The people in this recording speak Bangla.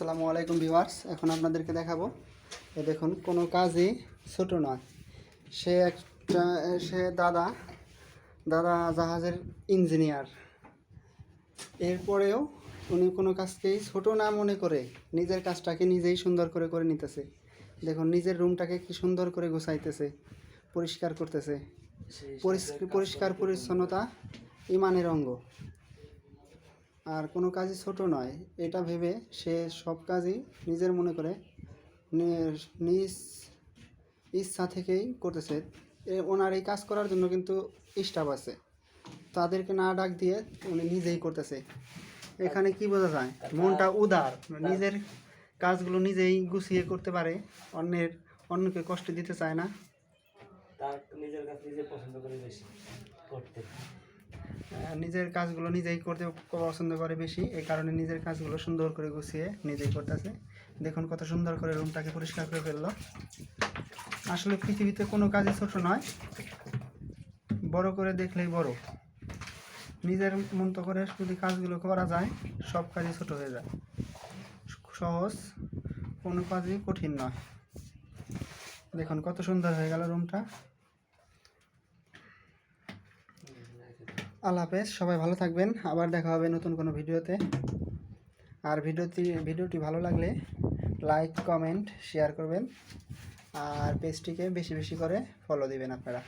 আসসালামু আলাইকুম ভিউয়ার্স এখন আপনাদেরকে দেখাবো। এ দেখুন কোনো কাজই ছোট নয়। সে একটা সে দাদা দাদা জাহাজের ইঞ্জিনিয়ার। এরপরেও উনি কোনো কাজকেই ছোট না মনে করে নিজের কাজটাকে নিজেই সুন্দর করে করে নিতেছে। দেখুন নিজের রুমটাকে কি সুন্দর করে গোছাইতেছে পরিষ্কার করতেছে। পরিষ্কার পরিষ্কার পরিচ্ছন্নতা ইমানের অঙ্গ। আর কোনো কাজই ছোট নয়। এটা ভেবে সে সব কাজই নিজের মনে করে নিজ ইচ্ছা থেকেই করতেছে। ওনার এই কাজ করার জন্য কিন্তু স্টাফ আছে। তাদেরকে না ডাক দিয়ে উনি নিজেই করতেছে। এখানে কি বোঝা যায়? মনটা উদার। নিজের কাজগুলো নিজেই গুছিয়ে করতে পারে। অন্যের, অন্যকে কষ্ট দিতে চায় না। তার নিজের কাছে নিজে পছন্দ করে বেশি করতে। নিজের কাজগুলো নিজেই করতে পছন্দ করে বেশি। এই কারণে নিজের কাজগুলো সুন্দর করে গুছিয়ে নিজেই করতেছে। দেখুন কত সুন্দর করে রুমটাকে পরিষ্কার করে ফেলল। আসলে পৃথিবীতে কোনো কাজই ছোট নয়, বড় করে দেখলেই বড়। নিজের মতো করে যদি কাজগুলো করা যায়, সব কাজই ছোট হয়ে যায়। সহজ, কোনো কাজই কঠিন নয়। দেখুন কত সুন্দর হয়ে গেল রুমটা। আল্লাহ হাফেজ, সবাই ভালো থাকবেন। আবার দেখা হবে নতুন কোনো ভিডিওতে। আর ভিডিওটি ভিডিওটি ভালো লাগলে লাইক, কমেন্ট, শেয়ার করবেন। আর পেজটিকে বেশি বেশি করে ফলো দিবেন আপনারা।